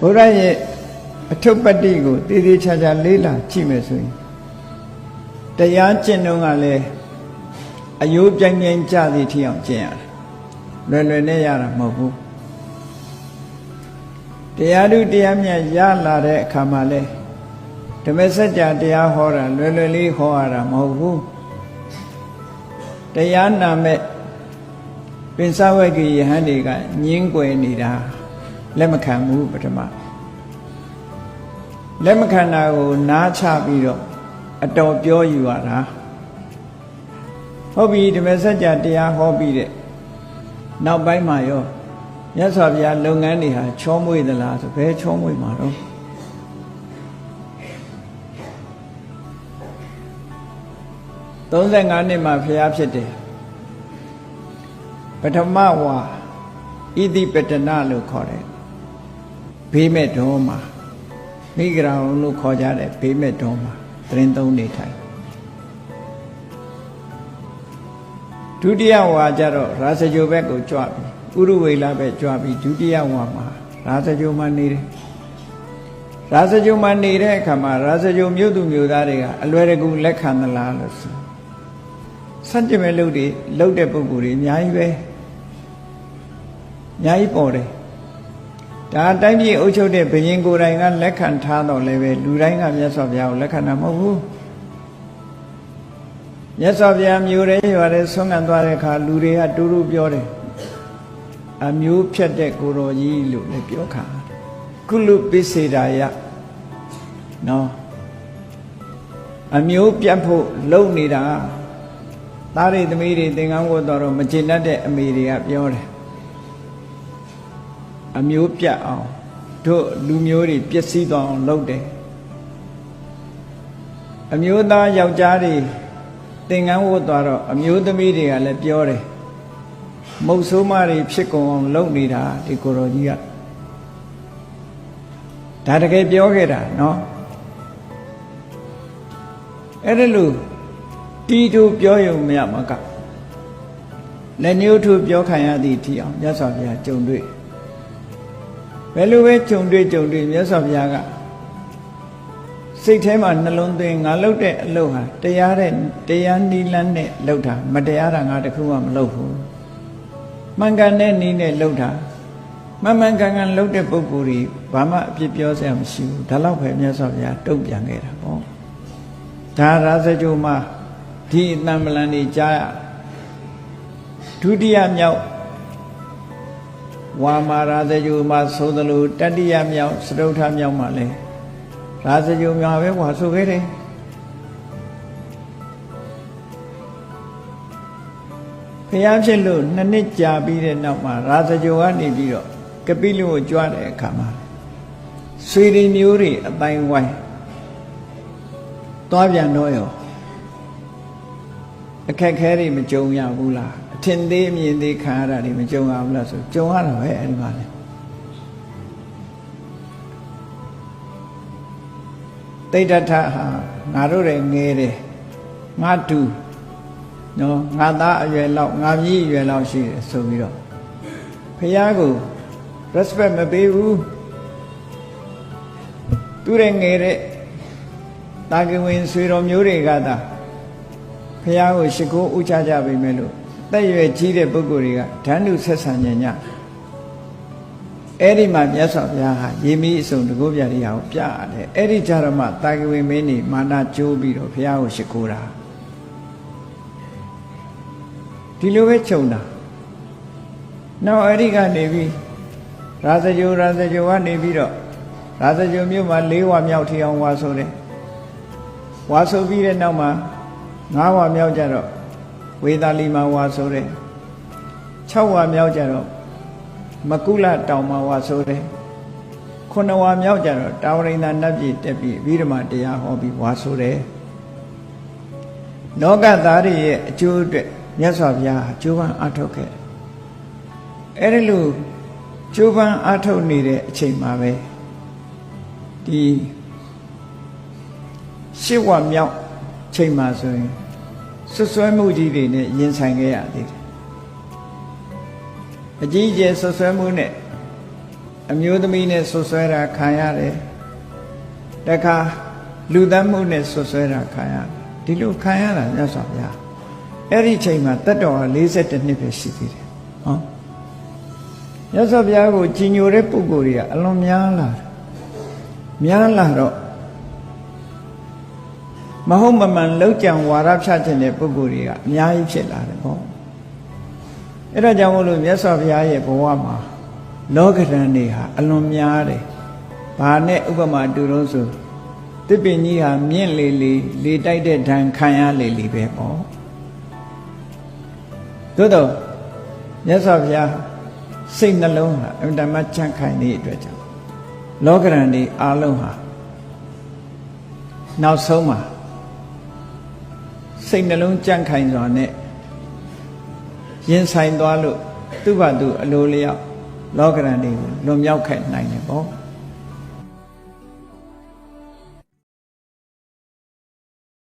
ဘုရားရဲ့အထုပ္ပတ္တိကိုတည်တည်ချာချာလေးလာကြည့်မယ်ဆိုရင်တရားကျင့်တော့ကလည်းအယိုးပြိုင်ပြိုင်ကြသည်ထီအောင်ကျင့်ရတယ်လွယ်လွယ်နဲ့ရတာမဟုတ်ဘူးတရားဓုတရားမြတ်ရလာတဲ့အခါမှာလဲဓမ္မစကြာတရားဟောတာလွယ်လွယ်လေးဟောရတာမဟုတ်ဘူးတရားနာမဲ့ပင်စဝဂ္ဂိယဟန်တွေကညင်းကွယ်နေတာ လက်မခံဘူးပထမလက်မခံတာကိုနားချပြီးတော့အတော်ပြောယူရတာဟုတ်ပြီဓမ္မစကြာတရားဟောပြီးတဲ့နောက်ပိုင်းမှာရောမြတ်စွာဘုရားလုပ်ငန်းတွေဟာချောမွေ့သလားဆိုဘယ်ချောမွေ့မှာတော့35နှစ်မှာဘုရားဖြစ်တယ်ပထမဝါဣတိပတနာလို့ခေါ်တယ် ဘေးမဲ့တော်မှာမိဂရာုံလို့ခေါ်ကြတယ်ဘေးမဲ့တော်မှာတရင်သုံးနေထိုင်ဒုတိယဝါကျတော့ရာဇဂိုဘက်ကိုကြွပြီဥရဝေလဘက်ကြွပြီဒုတိယဝါမှာရာဇဂိုမှာနေတယ်ရာဇဂိုမှာနေတဲ့အခါမှာရာဇဂိုမြို့သူမြို့သားတွေကအလွယ်တကူလက်ခံသလားလို့ဆိုစัจ jame လုပ်တွေလုပ်တဲ့ပုံကိုယ်တွေအများကြီးပဲအများကြီးပေါ်တယ် ဒါအတိုင်းပြည်အုပ်ချုပ်တဲ့ဘုရင်ကိုယ်တိုင်ကလက်ခံထားတော့လည်းပဲလူတိုင်းကမြတ်စွာဘုရားကိုလက်ခံတာမဟုတ်ဘူးမြတ်စွာဘုရားမျိုးရဲရွာရဲဆုံးခံသွားတဲ့အခါလူတွေကတူတူပြောတယ်အမျိုးဖြတ်တဲ့ကိုတော်ကြီးလို့လည်းပြောခါကုလပိစေတာယနော်အမျိုးပြတ်ဖို့လုံနေတာသားရိသမီးတွေသင်္ကန်းဝတ်တော်တော့မကျေနပ်တဲ့အမေတွေကပြောတယ် အမျိုးပြတ်အောင်တို့လူမျိုးတွေပျက်စီးသွားအောင်လုပ်တယ်အမျိုးသားယောက်ျားတွေသင်္ကန်းဝတ်သွားတော့အမျိုးသမီးတွေကလည်းပြောတယ်မုတ်ဆိုးမတွေဖြစ်ကုန်အောင်လုပ်နေတာဒီကိုတော်ကြီးကဒါတကယ်ပြောခဲ့တာเนาะအဲ့ဒါလို့တီတူပြောရုံမရမကလက်ညှိုးထိုးပြောခံရသည့်ထီအောင်မြတ်စွာဘုရားကြုံတွေ့ ဘယ်လိုပဲကြုံတွေ့ကြုံတွေ့မြတ်စွာဘုရားကစိတ်ထဲမှာနှလုံးသွင်းငါလှုပ်တဲ့အလုပ်ဟာတရားတဲ့တရားနီလန်းနဲ့လှုပ်တာမတရားတာငါတခုမှမလှုပ်ဘူးမှန်ကန်တဲ့နီးနဲ့လှုပ်တာမှန်မှန်ကန်ကန်လှုပ်တဲ့ပုဂ္ဂိုလ်ကြီးဘာမှအပြစ်ပြောစရာမရှိဘူးဒါတော့ပဲမြတ်စွာဘုရားတုံ့ပြန်ခဲ့တာပေါ့ဒါရာဇကြိုမှာဒီအတံပလန်နေကြားရဒုတိယမြောက် ဝါမာရာဇကြိုမှာသို့သလိုတတိယမြောက်စတုထမြောက်မှာလဲရာဇကြိုမှာပဲဝါဆိုခဲ့တယ်ဖျားဖြစ်လို့နှစ်နှစ်ကြာပြီးတဲ့နောက်မှာရာဇကြိုကနေပြီးတော့ကပိလုကိုကြွတဲ့အခါမှာဆွေတွေမျိုးတွေအတိုင်းဝိုင်းသွားပြန်တော့ရော အခက်ခဲတွေမကြုံရဘူးလားအထင်သေးအမြင်သေးခံရတာတွေမကြုံရဘူးလားဆိုကြုံရတာပဲအဲဒီမှာလေတိဋ္ဌထဟာငါတို့တွေငယ်တယ်ငါတူနော်ငါသားအရွယ်လောက်ငါမြည်အရွယ်လောက်ရှိတယ်ဆိုပြီးတော့ဖះကို respect မပေးဘူးသူရဲ့ငယ်တဲ့တာကဝင်ဆွေတော်မျိုးတွေကသာ ဖះကိုရှိခိုးဥချကြပြီမဲ့လို့တက်ရွယ်ကြီးတဲ့ပုဂ္ဂိုလ်တွေကဓာန်တုဆက်ဆံညညအဲ့ဒီမှာမြတ်စွာဘုရားဟာရေမီးအစုံတကုတ်ပြရိယာကိုပြရတယ်အဲ့ဒီကြတော့မှတာကဝင်မင်းနေမာနကျိုးပြီးတော့ဘုရားကိုရှိခိုးတာဒီလိုပဲခြုံတာနောက်အဲ့ဒီကနေပြီးရာဇဂျိုရာဇဂျိုကနေပြီးတော့ရာဇဂျိုမြို့မှာ၄ဝမြောက်ထီအောင်ဝါဆိုတယ်ဝါဆိုပြီးတဲ့နောက်မှာ ၅ဝမြောက်ကြတော့ဝေသာလီမှာဝါဆိုတယ်၆ဝမြောက်ကြတော့မကုလတောင်မှာဝါဆိုတယ်ခုနဝမြောက်ကြတော့တာဝရိန္ဒနတ်ပြည်တက်ပြီးပြီးဓမ္မတရားဟောပြီးဝါဆိုတယ်လောကသားတွေရဲ့အကျိုးအတွက်မြတ်စွာဘုရားအကျိုးပန်းအထောက်ခဲ့အဲ့ဒီလိုကျိုးပန်းအထုတ်နေတဲ့အချိန်မှာပဲဒီရှစ်ဝမြောက် ချိန်မှာဆိုရင်ဆွဆွဲမှုကြီးတွေနဲ့ရင်ဆိုင်ခဲ့ရသေးတယ်အကြီးအကျယ်ဆွဆွဲမှုနဲ့အမျိုးသမီးနဲ့ဆွဆွဲတာခံရတယ်တခါလူသတ်မှုနဲ့ဆွဆွဲတာခံရတယ်ဒီလိုခံရတာမြတ်စွာဘုရားအဲ့ဒီချိန်မှာတတ်တော်ဟာ42နှစ်ပဲရှိသေးတယ်ဟောမြတ်စွာဘုရားကိုကြီးညိုတဲ့ပုဂ္ဂိုလ်တွေကအလွန်များလာတယ်များလာတော့ မဟုတ်မမှန်လောက်ကြံဝါရဖြတ်ခြင်းတဲ့ပုဂ္ဂိုလ်တွေကအများကြီးဖြစ်လာတယ်ပေါ့အဲ့ဒါကြောင့်မို့လို့မြတ်စွာဘုရားရဲ့ဘဝမှာလောကဓာတ်တွေဟာအလွန်များတယ်။ဘာနဲ့ဥပမာတူလို့ဆိုတစ်ပင်ကြီးဟာမြင့်လေလေလေတိုက်တဲ့ဓာတ်ခံရလေလေပဲပေါ့။သို့တော့မြတ်စွာဘုရားစိတ်နှလုံးဟာအမြဲတမ်းချမ်းခိုင်နေအတွက်ကြောင့်လောကဓာတ်တွေအလုံးဟာနောက်ဆုံးမှာ စိတ်နှလုံးကြန့်ခိုင်စွာနဲ့ရင်ဆိုင်သွားလို့သူ့ဘာသူအလိုလျောက်လောကရန်တွေကိုလွန်မြောက်ခဲ့နိုင်တယ်ပေါ့